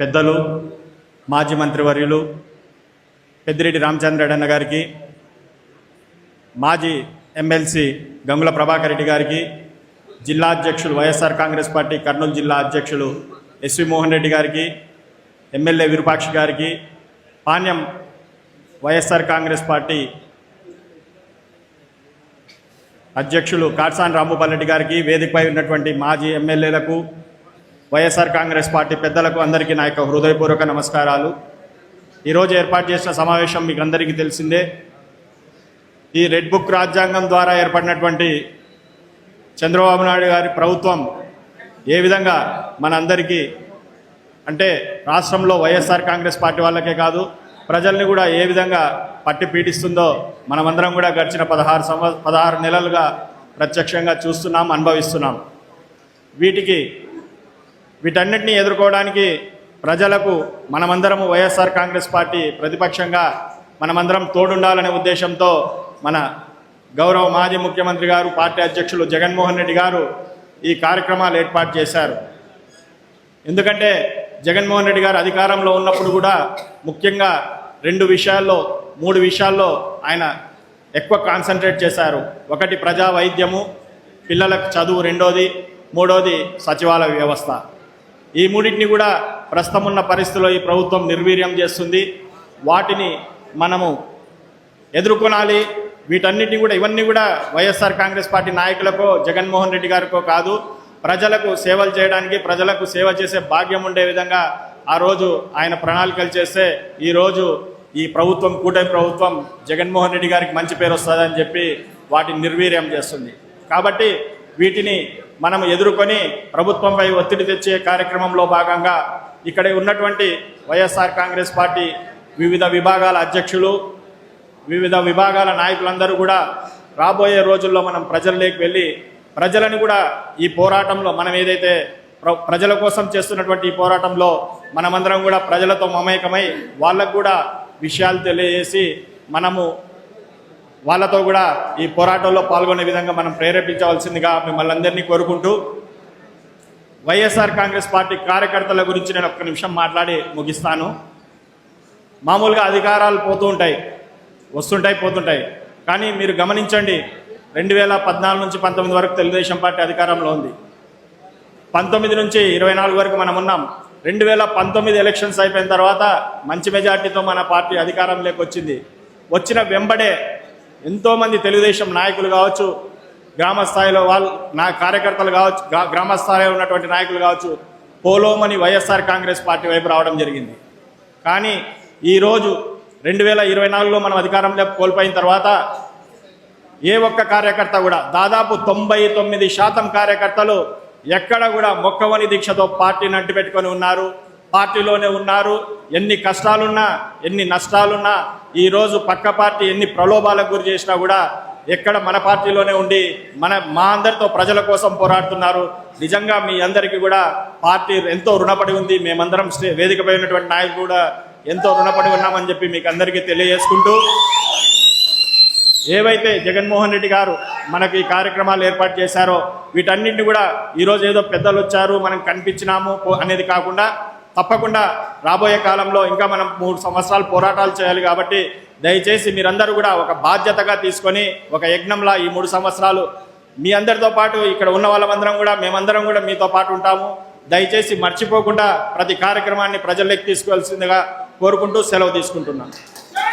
పెద్దలు మాజీ మంత్రివర్యులు పెద్దిరెడ్డి రామచంద్రరెడ్డి గారికి మాజీ ఎమ్మెల్సీ గంగుల ప్రభాకర్ రెడ్డి గారికి జిల్లా అధ్యక్షులు వైఎస్ఆర్ కాంగ్రెస్ పార్టీ కర్నూలు జిల్లా అధ్యక్షులు ఎస్వి మోహన్ రెడ్డి గారికి ఎమ్మెల్యే విరూపాక్ష గారికి పాణ్యం వైఎస్ఆర్ కాంగ్రెస్ పార్టీ అధ్యక్షులు కాట్సాన్ రాంభూపాల్ రెడ్డి గారికి వేదికపై ఉన్నటువంటి మాజీ ఎమ్మెల్యేలకు వైఎస్ఆర్ కాంగ్రెస్ పార్టీ పెద్దలకు అందరికీ నా యొక్క హృదయపూర్వక నమస్కారాలు. ఈరోజు ఏర్పాటు చేసిన సమావేశం మీకు అందరికీ తెలిసిందే. ఈ రెడ్ బుక్ రాజ్యాంగం ద్వారా ఏర్పడినటువంటి చంద్రబాబు నాయుడు గారి ప్రభుత్వం ఏ విధంగా మనందరికీ అంటే రాష్ట్రంలో వైఎస్ఆర్ కాంగ్రెస్ పార్టీ వాళ్ళకే కాదు ప్రజల్ని కూడా ఏ విధంగా పట్టి పీడిస్తుందో మనమందరం కూడా గడిచిన పదహారు సంవ పదహారు నెలలుగా ప్రత్యక్షంగా చూస్తున్నాం అనుభవిస్తున్నాం. వీటికి వీటన్నిటిని ఎదుర్కోవడానికి ప్రజలకు మనమందరము వైఎస్ఆర్ కాంగ్రెస్ పార్టీ ప్రతిపక్షంగా మనమందరం తోడుండాలనే ఉద్దేశంతో మన గౌరవ మాజీ ముఖ్యమంత్రి గారు పార్టీ అధ్యక్షులు జగన్మోహన్ రెడ్డి గారు ఈ కార్యక్రమాలు ఏర్పాటు చేశారు. ఎందుకంటే జగన్మోహన్ రెడ్డి గారు అధికారంలో ఉన్నప్పుడు కూడా ముఖ్యంగా రెండు విషయాల్లో మూడు విషయాల్లో ఆయన ఎక్కువ కాన్సన్ట్రేట్ చేశారు. ఒకటి ప్రజా వైద్యము పిల్లలకు చదువు రెండోది మూడోది సచివాలయ వ్యవస్థ. ఈ మూడింటిని కూడా ప్రస్తుతం ఉన్న పరిస్థితిలో ఈ ప్రభుత్వం నిర్వీర్యం చేస్తుంది. వాటిని మనము ఎదుర్కొనాలి. వీటన్నిటిని కూడా ఇవన్నీ కూడా Y S R Congress party నాయకులకో Jaganmohan Reddy గారికో కాదు ప్రజలకు సేవలు చేయడానికి ప్రజలకు సేవ చేసే భాగ్యం ఉండే విధంగా ఆ రోజు ఆయన ప్రణాళికలు చేస్తే ఈరోజు ఈ ప్రభుత్వం కూటమి ప్రభుత్వం జగన్మోహన్ రెడ్డి గారికి మంచి పేరు వస్తుందని చెప్పి వాటిని నిర్వీర్యం చేస్తుంది. కాబట్టి వీటిని మనం ఎదుర్కొని ప్రభుత్వంపై ఒత్తిడి తెచ్చే కార్యక్రమంలో భాగంగా ఇక్కడ ఉన్నటువంటి వైఎస్ఆర్ కాంగ్రెస్ పార్టీ వివిధ విభాగాల అధ్యక్షులు వివిధ విభాగాల నాయకులందరూ కూడా రాబోయే రోజుల్లో మనం ప్రజల్లోకి వెళ్ళి ప్రజలను కూడా ఈ పోరాటంలో మనం ఏదైతే ప్ర- ప్రజల కోసం చేస్తున్నటువంటి ఈ పోరాటంలో మనమందరం కూడా ప్రజలతో మమేకమై వాళ్ళకు కూడా విషయాలు తెలియజేసి మనము వాళ్ళతో కూడా ఈ పోరాటంలో పాల్గొనే విధంగా మనం ప్రేరేపించవలసిందిగా మిమ్మల్ని అందరినీ కోరుకుంటూ వైఎస్ఆర్ కాంగ్రెస్ పార్టీ కార్యకర్తల గురించి నేను ఒక్క నిమిషం మాట్లాడి ముగిస్తాను. మామూలుగా అధికారాలు పోతూ ఉంటాయి వస్తుంటాయి పోతుంటాయి. కానీ మీరు గమనించండి రెండు వేల పద్నాలుగు నుంచి పంతొమ్మిది వరకు తెలుగుదేశం పార్టీ అధికారంలో ఉంది. పంతొమ్మిది నుంచి ఇరవై నాలుగు వరకు మనం ఉన్నాం. రెండు వేల పంతొమ్మిది ఎలక్షన్స్ అయిపోయిన తర్వాత మంచి మెజార్టీతో మన పార్టీ అధికారంలోకి వచ్చింది. వచ్చిన వెంబడే ఎంతోమంది తెలుగుదేశం నాయకులు కావచ్చు గ్రామ స్థాయిలో వాళ్ళు నా కార్యకర్తలు కావచ్చు గ్రామస్థాయిలో గ్రామ స్థాయిలో ఉన్నటువంటి నాయకులు కావచ్చు పోలోమని వైఎస్ఆర్ కాంగ్రెస్ పార్టీ వైపు రావడం జరిగింది. కానీ ఈరోజు రెండు వేల ఇరవై నాలుగులో మనం అధికారంలో కోల్పోయిన తర్వాత ఏ ఒక్క కార్యకర్త కూడా దాదాపు తొంభై తొమ్మిది శాతం కార్యకర్తలు ఎక్కడ కూడా మొక్కవని దీక్షతో పార్టీని అంటిపెట్టుకొని ఉన్నారు. పార్టీలోనే ఉన్నారు. ఎన్ని కష్టాలున్నా ఎన్ని నష్టాలున్నా ఈరోజు పక్క పార్టీ ఎన్ని ప్రలోభాలకు గురి చేసినా కూడా ఎక్కడ మన పార్టీలోనే ఉండి మన మా అందరితో ప్రజల కోసం పోరాడుతున్నారు. నిజంగా మీ అందరికీ కూడా పార్టీ ఎంతో రుణపడి ఉంది. మేమందరం వేదికపై ఉన్నటువంటి నాయకులు కూడా ఎంతో రుణపడి ఉన్నామని చెప్పి మీకు అందరికీ తెలియజేసుకుంటూ ఏవైతే జగన్మోహన్ రెడ్డి గారు మనకి ఈ కార్యక్రమాలు ఏర్పాటు చేశారో వీటన్నింటిని కూడా ఈరోజు ఏదో పెద్దలు వచ్చారు మనం కనిపించినాము అనేది కాకుండా తప్పకుండా రాబోయే కాలంలో ఇంకా మనం మూడు సంవత్సరాలు పోరాటాలు చేయాలి కాబట్టి దయచేసి మీరందరూ కూడా ఒక బాధ్యతగా తీసుకొని ఒక యజ్ఞంలా ఈ మూడు సంవత్సరాలు మీ అందరితో పాటు ఇక్కడ ఉన్న వాళ్ళమందరం కూడా మేమందరం కూడా మీతో పాటు ఉంటాము. దయచేసి మర్చిపోకుండా ప్రతి కార్యక్రమాన్ని ప్రజల్లోకి తీసుకోవాల్సిందిగా కోరుకుంటూ సెలవు తీసుకుంటున్నాను.